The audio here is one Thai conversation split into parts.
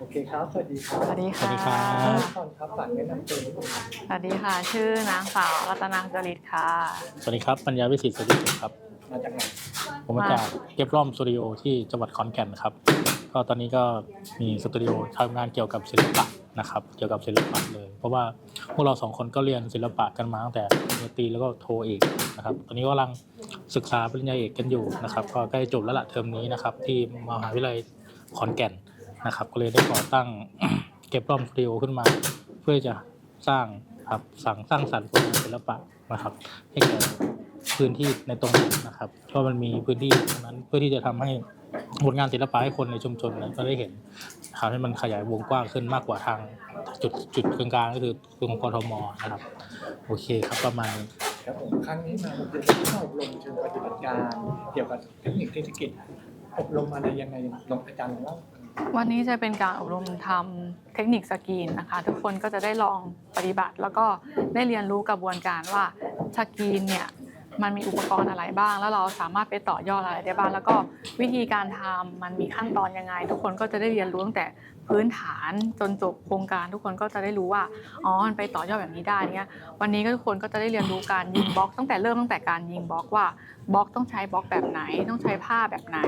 โอเคครับ สวัสดีครับสวัสดีสวัสค่ะดีครับตอนครับฝากแนะนำตัวนิดนึงครับสวัสดีค่ะ ชื่อนางสาวรัตนาจริตค่ะ สวัสดีครับ ปัญญาวิสิตสวัสดีครับ มาจากไหนผมมาจากเก็บร่อมสตูดิโอที่จังหวัดขอนแก่นครับ ก็ตอนนี้ก็มีสตูดิโอทำงานเกี่ยวกับศิลปะนะครับ เกี่ยวกับศิลปะเลย เพราะว่าพวกเราสองคนก็เรียนศิลปะกันมาตั้งแต่ปริญญาตรีแล้วก็โทเอกนะครับ ตอนนี้ก็กำลังศึกษาปริญญาเอกกันอยู่นะครับ ก็ใกล้จบแล้วละเทอมนี้นะครับที่มหาวิทยาลัยขอนแก่น นะครับ ก็เลยได้ก่อตั้งเก็บรอมสตูดิโอขึ้นมา เพื่อจะสร้างครับสั่งสร้างสรรค์ผลงานศิลปะนะครับ ให้แก่พื้นที่ในตรงนั้นนะครับเพราะมันมีพื้นที่ตรงนั้นเพื่อที่จะทำให้ผลงานศิลปะให้คนในชุมชนนั้นก็ได้เห็นทำให้มันขยายวงกว้างขึ้นมากกว่าทางจุดจุดกลางๆก็คือตรงกทมนะครับโอเคครับประมาณนี้ครับผมครั้งนี้มาอบรมเข้าอบรมเชิงปฏิบัติการ เกี่ยวกับเทคนิคเศรษฐกิจอบรมอะไรยังไงลองอาจารย์เล่า วันนี้จะเป็นการอบรมทำเทคนิคสกรีนนะคะ ทุกคนก็จะได้ลองปฏิบัติแล้วก็ได้เรียนรู้กระบวนการว่าสกรีนเนี่ย มันมีอุปกรณ์อะไรบ้าง แล้วเราสามารถไปต่อยอดอะไรได้บ้าง แล้วก็วิธีการทำมันมีขั้นตอนยังไง ทุกคนก็จะได้เรียนรู้ตั้งแต่พื้นฐานจนจบโครงการ ทุกคนก็จะได้รู้ว่าอ๋อมันไปต่อยอดแบบนี้ได้เงี้ยวันนี้ก็ทุกคนก็จะได้เรียนรู้การยิงบล็อกตั้งแต่เริ่มตั้งแต่การยิงบล็อกว่าบล็อกต้องใช้บล็อกแบบไหน ต้องใช้ผ้าแบบไหน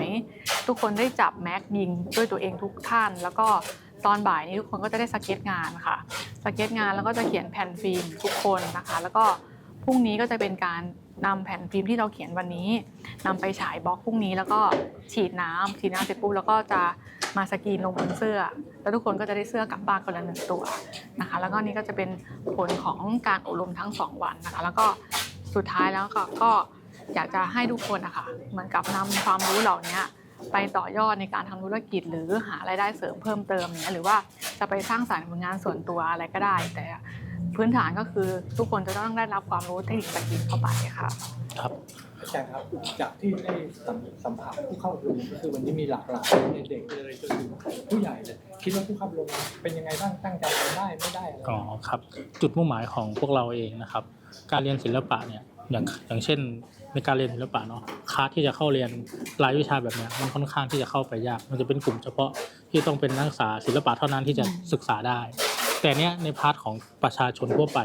ทุกคนได้จับแม็กยิงด้วยตัวเองทุกท่าน แล้วก็ตอนบ่ายนี้ทุกคนก็จะได้สเก็ตงานค่ะสเก็ตงานแล้วก็จะเขียนแผ่นฟิล์มทุกคนนะคะ แล้วก็พรุ่งนี้ก็จะเป็นการ นำแผ่นฟิล์มที่เราเขียนวันนี้นำไปฉายบล็อกพรุ่งนี้แล้วก็ฉีดน้ำฉีดน้ำเสร็จปุ๊บแล้วก็จะมาสกรีนลงบนเสื้อ แล้วทุกคนก็จะได้เสื้อกลับบ้านคนละหนึ่งตัวนะคะ แล้วก็นี่ก็จะเป็นผลของการอบรมทั้งสองวันนะคะ แล้วก็สุดท้ายแล้วก็ก็อยากจะให้ทุกคนนะคะเหมือนกับนำความรู้เหล่านี้ไปต่อยอดในการทำธุรกิจ หรือหารายได้เสริมเพิ่มเติมเนี่ยหรือว่าจะไปสร้างสรรค์ผลงานส่วนตัวอะไรก็ได้ แต่ พื้นฐานก็คือทุกคนจะต้องได้รับความรู้เทคนิคสกิลเข้าไปค่ะ ครับ อาจารย์ครับจากที่ได้สัมสัมผัสผู้เข้าอบรมก็คือวันนี้มีหลากหลายในเด็กเลยจนถึงผู้ใหญ่เลยคิดว่าผู้เข้าอบรมเป็นยังไงบ้างตั้งใจทำได้ไม่ได้อะไรอ๋อครับ จุดมุ่งหมายของพวกเราเองนะครับ การเรียนศิลปะเนี่ยอย่างอย่างเช่นในการเรียนศิลปะเนาะคลาสที่จะเข้าเรียนรายวิชาแบบเนี้ยมันค่อนข้างที่จะเข้าไปยาก มันจะเป็นกลุ่มเฉพาะที่ต้องเป็นนักศึกษาศิลปะเท่านั้นที่จะศึกษาได้ แต่เนี้ยในพาร์ทของประชาชนทั่วไป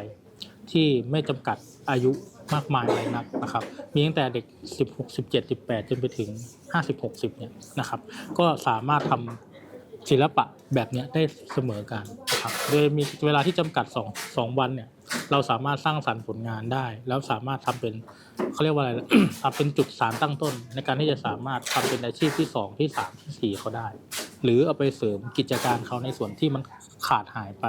ที่ไม่จำกัดอายุมากมายอะไรนักนะครับ มีตั้งแต่เด็ก 16 17 18 จนไปถึง 50 60 เนี่ยนะครับ ก็สามารถทำศิลปะแบบเนี้ยได้เสมอกันนะครับ โดยมีเวลาที่จำกัด2 2วันเนี่ย เราสามารถสร้างสรรค์ผลงานได้ แล้วสามารถทำเป็นเขาเรียกว่าอะไรทำเป็นจุดสารตั้งต้น ในการที่จะสามารถทำเป็นอาชีพที่สองที่สามที่สี่เขาได้ หรือเอาไปเสริมกิจการเขาในส่วนที่มันขาดหายไป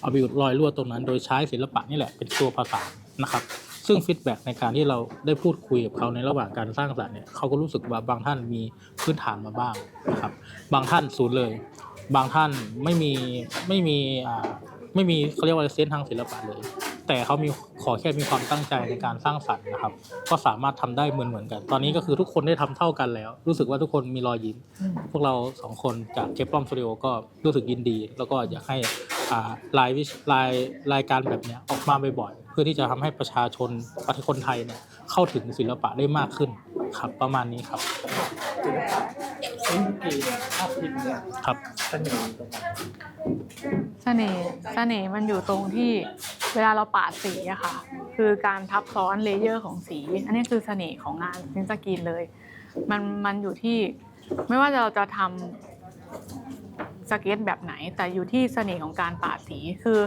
เอาไปอุดรอยรั่วตรงนั้น โดยใช้ศิลปะนี่แหละเป็นตัวประสานนะครับซึ่งฟีดแบ็กในการที่เราได้พูดคุยกับเขาในระหว่างการสร้างสรรค์เนี่ยเขาก็รู้สึกว่าบางท่านมีพื้นฐานมาบ้างนะครับบางท่านศูนย์เลย บางท่านไม่มีไม่มีอ่าไม่มีเขาเรียกว่าเซนทางศิลปะเลย แต่เขามีขอแค่มีความตั้งใจในการสร้างสรรค์นะครับ ก็สามารถทำได้เหมือนเหมือนๆกัน ตอนนี้ก็คือทุกคนได้ทำเท่ากันแล้ว รู้สึกว่าทุกคนมีรอยยิ้ม พวกเราสองคนจากเก็บป้อมสตูดิโอก็รู้สึกยินดี แล้วก็อยากให้อ่ารายวิชรายรายการแบบเนี้ยออกมาบ่อยๆเพื่อที่จะทำให้ประชาชนประเทศคนไทยเนี่ยเข้าถึงศิลปะได้มากขึ้นครับประมาณนี้ครับศิลปะเทคนิคภาพพิมพ์เนี่ยครับเสน่ห์ตรงไหนเสน่ห์เสน่ห์มันอยู่ตรงที่ เวลาเราปาดสีอะค่ะ คือการทับซ้อนเลเยอร์ของสี อันนี้คือเสน่ห์ของงานพิมพ์สกีนเลย มันมันอยู่ที่ไม่ว่าเราจะทำสเก็ตแบบไหน แต่อยู่ที่เสน่ห์ของการปาดสี คือ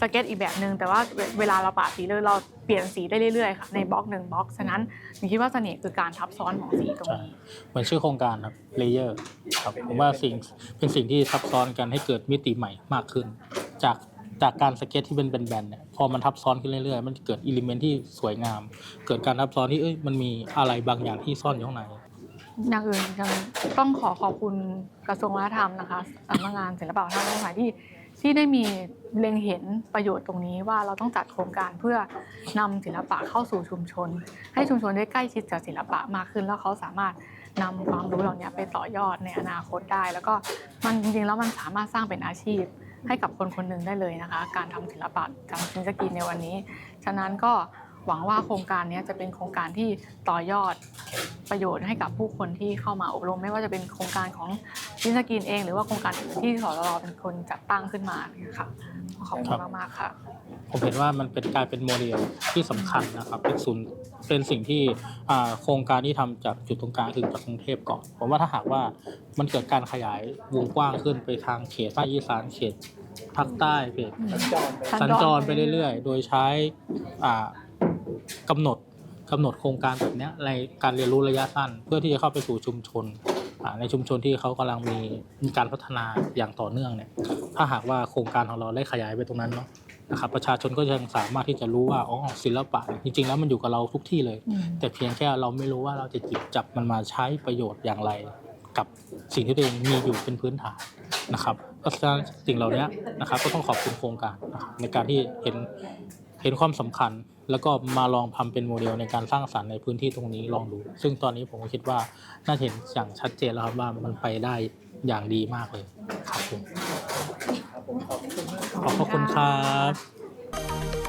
สเก็ตอีกแบบหนึ่งแต่ว่าเวเวลาเราปาดสีเลยเราเปลี่ยนสีได้เรื่อยๆค่ะในบล็อกหนึ่งบล็อกฉะนั้นหนูคิดว่าเสน่ห์คือการทับซ้อนของสีตรงนี้ เหมือนชื่อโครงการครับเลเยอร์ครับผมว่าสิ่งเป็นสิ่งที่ซับซ้อนกันให้เกิดมิติใหม่มากขึ้น จาก จากการสเก็ตที่เป็นแบนๆเนี่ยพอมันทับซ้อนขึ้นเรื่อยๆ มันเกิดอิเลเมนที่สวยงาม เกิดการทับซ้อนที่เอ้ยมันมีอะไรบางอย่างที่ซ่อนอยู่ข้างในอย่างอื่นยังต้องขอขอบคุณกระทรวงวัฒนธรรมนะคะสำนักงานศิลปวัฒนธรรมทั้งหลายที่ที่ได้มีเล็งเห็นประโยชน์ตรงนี้ว่าเราต้องจัดโครงการเพื่อนำศิลปะเข้าสู่ชุมชน ให้ชุมชนได้ใกล้ชิดกับศิลปะมากขึ้น แล้วเขาสามารถนำความรู้เหล่านี้ไปต่อยอดในอนาคตได้ แล้วก็มันจริงๆแล้วมันสามารถสร้างเป็นอาชีพ ให้กับคนคนหนึ่งได้เลยนะคะ การทำศิลปะทำศิลปกรีนในวันนี้ ฉะนั้นก็หวังว่าโครงการนี้จะเป็นโครงการที่ต่อยอดประโยชน์ให้กับผู้คนที่เข้ามาอบรม ไม่ว่าจะเป็นโครงการของชินสกินเอง หรือว่าโครงการที่สรเป็นคนจัดตั้งขึ้นมาเนี่ยค่ะ ขอบคุณมากๆค่ะ ผมเห็นว่ามันเป็นกลายเป็นโมเดลที่สำคัญนะครับ เป็นศูนย์เป็นสิ่งที่อ่าโครงการที่ทำจากจุดตรงกลางคือจากกรุงเทพก่อน ผมว่าถ้าหากว่ามันเกิดการขยายวงกว้างขึ้นไปทางเขตภาคอีสานเขตภาคใต้เขต สัญจรไปสัสัญญจจรรไปเรื่อยๆ โดยใช้อ่ากำหนดกำหนดโครงการแบบเนี้ยในการเรียนรู้ระยะสั้น เพื่อที่จะเข้าไปสู่ชุมชนอ่า ในชุมชนที่เขากำลังมีมีการพัฒนาอย่างต่อเนื่องเนี่ยถ้าหากว่าโครงการของเราได้ขยายไปตรงนั้นเนาะนะครับประชาชนก็ยังสามารถที่จะรู้ว่าอ๋อศิลปะเนี่ยจริงๆ แล้วมันอยู่กับเราทุกที่เลยอืมแต่เพียงแค่เราไม่รู้ว่าเราจะจิบจับมันมาใช้ประโยชน์อย่างไร กับสิ่งที่ตัวเองมีอยู่เป็นพื้นฐานนะครับเพราะฉะนั้นสิ่งเหล่านี้นะครับก็ต้องขอบคุณโครงการนะครับในการที่เห็นเห็นความสำคัญ แล้วก็มาลองทำเป็นโมเดลในการสร้างสรรค์ในพื้นที่ตรงนี้ลองดู ซึ่งตอนนี้ผมก็คิดว่าน่าจะเห็นอย่างชัดเจนแล้วครับว่ามันไปได้อย่างดีมากเลยครับผมครับผมขอบคุณมากขอบพระคุณครับ